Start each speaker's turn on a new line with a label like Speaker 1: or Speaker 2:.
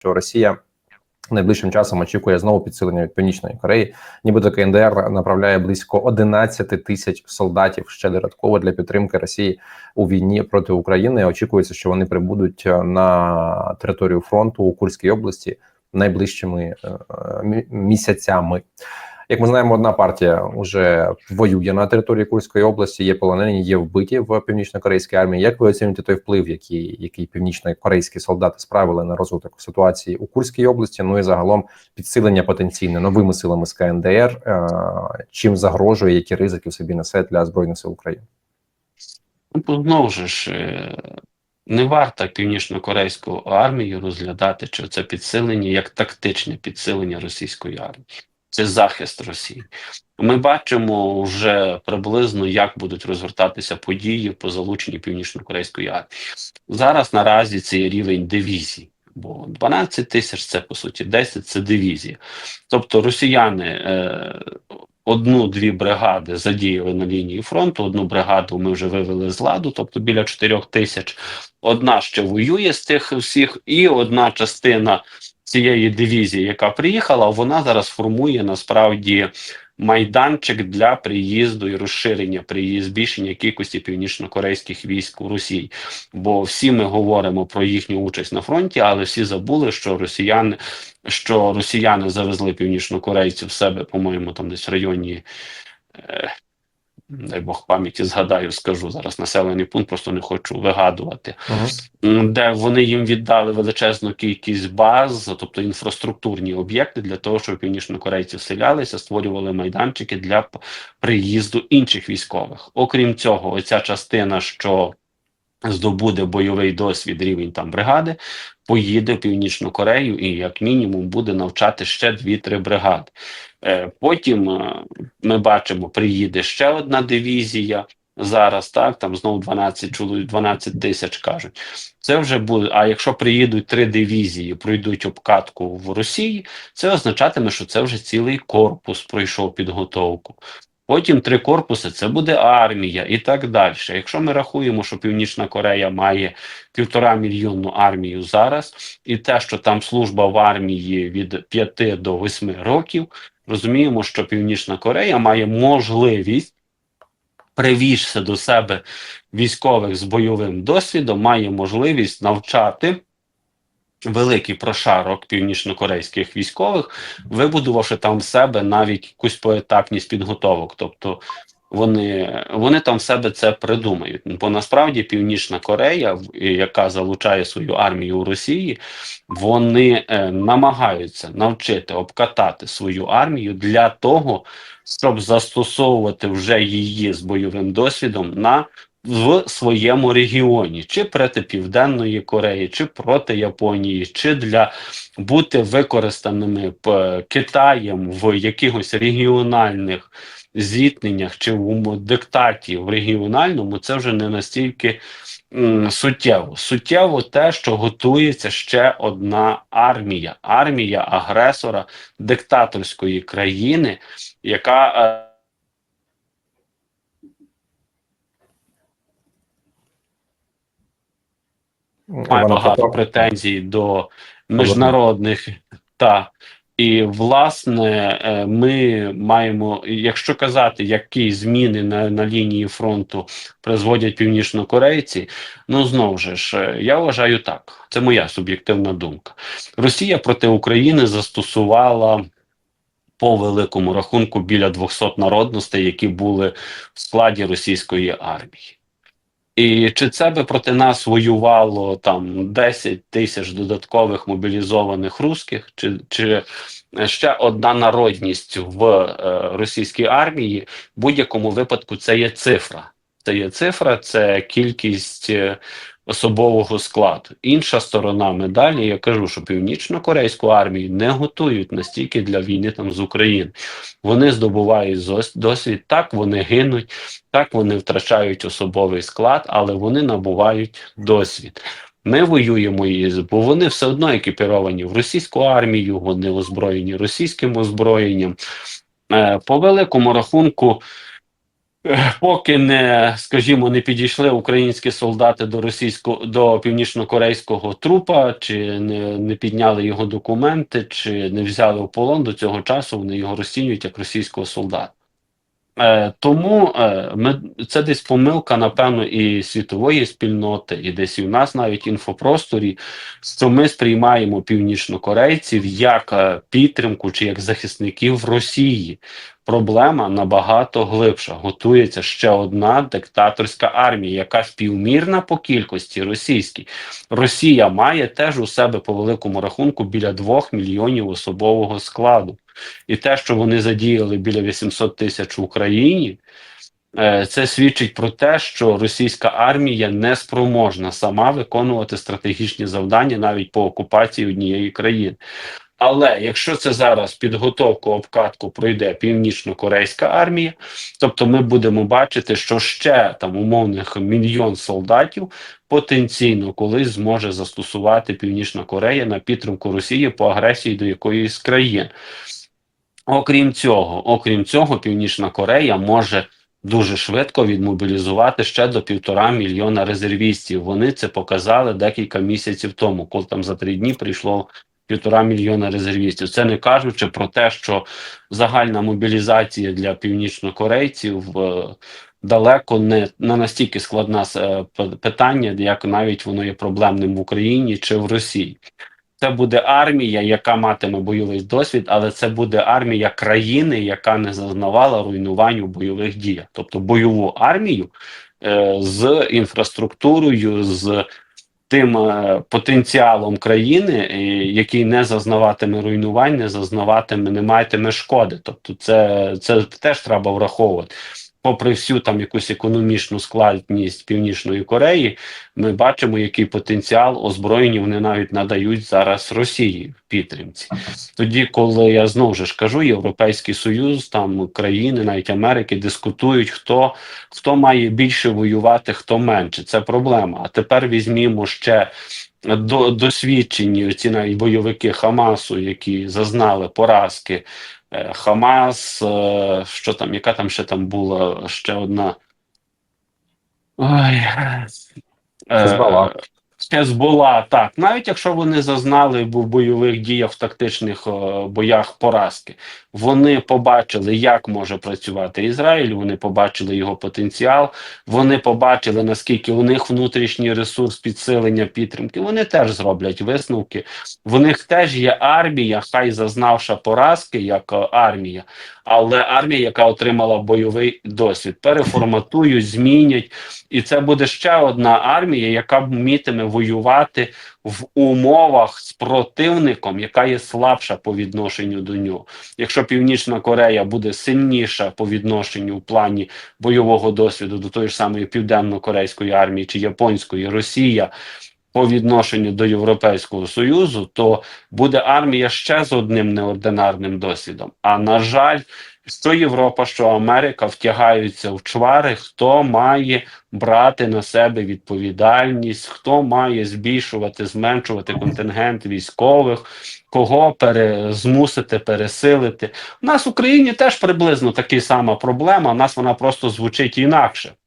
Speaker 1: що Росія найближчим часом очікує знову підсилення від північної Кореї. Нібито КНДР направляє близько 11 тисяч солдатів ще додатково для підтримки Росії у війні проти України. Очікується, що вони прибудуть е, на територію фронту у Курській області найближчими е, місяцями. Як ми знаємо, одна партія вже воює на території Курської області. Є полонені, є вбиті в північно-корейській армії. Як ви оцінюєте той вплив, який, який північно-корейські солдати справили на розвиток ситуації у Курській області? Ну і загалом підсилення потенційне новими силами з КНДР, е, чим загрожує, які ризики в собі несе для збройних сил України?
Speaker 2: Ну, знову ж е, не варто північно-корейську армію розглядати, чи це підсилення як тактичне підсилення російської армії. Це захист Росії. Ми бачимо вже приблизно, як будуть розгортатися події по залученню північно-корейської армії. Зараз наразі це є рівень дивізій, бо 12 тисяч це по суті 10 це дивізія. Тобто росіяни е, одну-дві бригади задіяли на лінії фронту. Одну бригаду ми вже вивели з ладу, тобто біля 4 тисяч. Одна ще воює з тих всіх, і одна частина цієї дивізії, яка приїхала, вона зараз формує насправді майданчик для приїзду і розширення приїзд збільшення кількості північно-корейських військ у Росії. Бо всі ми говоримо про їхню участь на фронті, але всі забули, що росіяни, що росіяни завезли північнокорейців в себе, по-моєму, там десь в районі. Дай Бог пам'яті згадаю, скажу зараз населений пункт, просто не хочу вигадувати м, де вони їм віддали величезну кількість баз, тобто інфраструктурні об'єкти, для того, щоб північнокорейці вселялися, створювали майданчики для приїзду інших військових. Окрім цього, оця частина, що здобуде бойовий досвід рівень там бригади, поїде в Північну Корею і як мінімум буде навчати ще 2-3 бригади. Е, Потім е, ми бачимо, приїде ще одна дивізія. Зараз так, там знову 12 чоловік, 12 тисяч кажуть. Це вже буде. А якщо приїдуть три дивізії, пройдуть обкатку в Росії, це означатиме, що це вже цілий корпус пройшов підготовку. Потім три корпуси це буде армія і так далі. Якщо ми рахуємо, що Північна Корея має півтора мільйонну армію зараз, і те, що там служба в армії від 5 до 8 років, розуміємо, що Північна Корея має можливість привізши до себе військових з бойовим досвідом, має можливість навчати великий прошарок північнокорейських військових, вибудувавши там в себе навіть якусь поетапність підготовок. Тобто вони, вони там в себе це придумають. Бо насправді Північна Корея, яка залучає свою армію у Росії, вони е, намагаються навчити обкатати свою армію для того, щоб застосовувати вже її з бойовим досвідом на в своєму регіоні, чи проти Південної Кореї, чи проти Японії, чи для бути використаними Китаєм в якихось регіональних зіткненнях чи в диктаті в регіональному, це вже не настільки суттєво. Суттєво те, що готується ще одна армія, армія агресора диктаторської країни, яка е, має багато претензій до міжнародних та і власне е, ми маємо, якщо казати, які зміни на, на лінії фронту призводять північнокорейці, ну знову ж е, я вважаю так. Це моя суб'єктивна думка. Росія проти України застосувала. По великому рахунку біля 200 народностей, які були в складі російської армії. І чи це би проти нас воювало там 10 тисяч додаткових мобілізованих русських, чи, чи ще одна народність в е, російській армії? В будь-якому випадку це є цифра. Це є цифра, це кількість е, особового складу. Інша сторона медалі, я кажу, що північно-корейську армію не готують настільки для війни там з України. Вони здобувають досвід, так вони гинуть. Так, вони втрачають особовий склад, але вони набувають досвід. Ми воюємо із, бо вони все одно екіпіровані в російську армію, вони озброєні російським озброєнням. Е, по великому рахунку, Поки не, скажімо, не підійшли українські солдати до російського до північно-корейського трупа, чи не, не підняли його документи, чи не взяли в полон до цього часу, вони його розцінюють як російського солдата. Е, тому е, ми, це десь помилка, напевно, і світової спільноти, і десь і в нас навіть інфопросторі, що ми сприймаємо північнокорейців як е, підтримку чи як захисників Росії. Проблема набагато глибша. Готується ще одна диктаторська армія, яка співмірна по кількості російській. Росія має теж у себе по великому рахунку біля 2 мільйонів особового складу. І те, що вони задіяли біля 800 тисяч в Україні, е, це свідчить про те, що російська армія не спроможна сама виконувати стратегічні завдання навіть по окупації однієї країни. Але якщо це зараз підготовку обкатку пройде північно-корейська армія, тобто ми будемо бачити, що ще там умовних мільйон солдатів потенційно колись зможе застосувати Північна Корея на підтримку Росії по агресії до якоїсь країн. Окрім цього, окрім цього, Північна Корея може дуже швидко відмобілізувати ще до півтора мільйона резервістів. Вони це показали декілька місяців тому, коли там за три дні прийшло півтора мільйона резервістів. Це не кажучи про те, що загальна мобілізація для північнокорейців е, далеко не, не настільки складна е, питання, як навіть воно є проблемним в Україні чи в Росії. Це буде армія, яка матиме бойовий досвід, але це буде армія країни, яка не зазнавала руйнувань у бойових діях, тобто бойову армію е, з інфраструктурою, з тим е, потенціалом країни, який не зазнаватиме руйнувань, не зазнаватиме, не матиме шкоди. Тобто, це, це теж треба враховувати. Попри всю там якусь економічну складність Північної Кореї, ми бачимо, який потенціал озброєння вони навіть надають зараз Росії в підтримці. Тоді, коли я знову ж кажу, Європейський Союз, там країни, навіть Америки, дискутують, хто, хто має більше воювати, хто менше. Це проблема. А тепер візьмімо ще. До досвідчені ці навіть бойовики Хамасу, які зазнали поразки, Е, Хамас, е, що там, яка там ще там була ще одна. Ой. е,
Speaker 1: Хезболла,
Speaker 2: так. Навіть якщо вони зазнали в бойових діях в тактичних боях поразки, вони побачили, як може працювати Ізраїль, вони побачили його потенціал, вони побачили, наскільки у них внутрішній ресурс підсилення підтримки. Вони теж зроблять висновки. В них теж є армія, хай зазнавша поразки, як армія, але армія, яка отримала бойовий досвід, переформатують, змінять. І це буде ще одна армія, яка вмітиме воювати в умовах з противником, яка є слабша по відношенню до нього. Якщо Північна Корея буде сильніша по відношенню в плані бойового досвіду до тої ж самої південно-корейської армії чи японської, Росія. По відношенню до Європейського Союзу, то буде армія ще з одним неординарним досвідом. А на жаль, що Європа, що Америка втягаються в чвари, хто має брати на себе відповідальність, хто має збільшувати, зменшувати контингент військових, кого пере, змусити пересилити. У нас в Україні теж приблизно така сама проблема. У нас вона просто звучить інакше.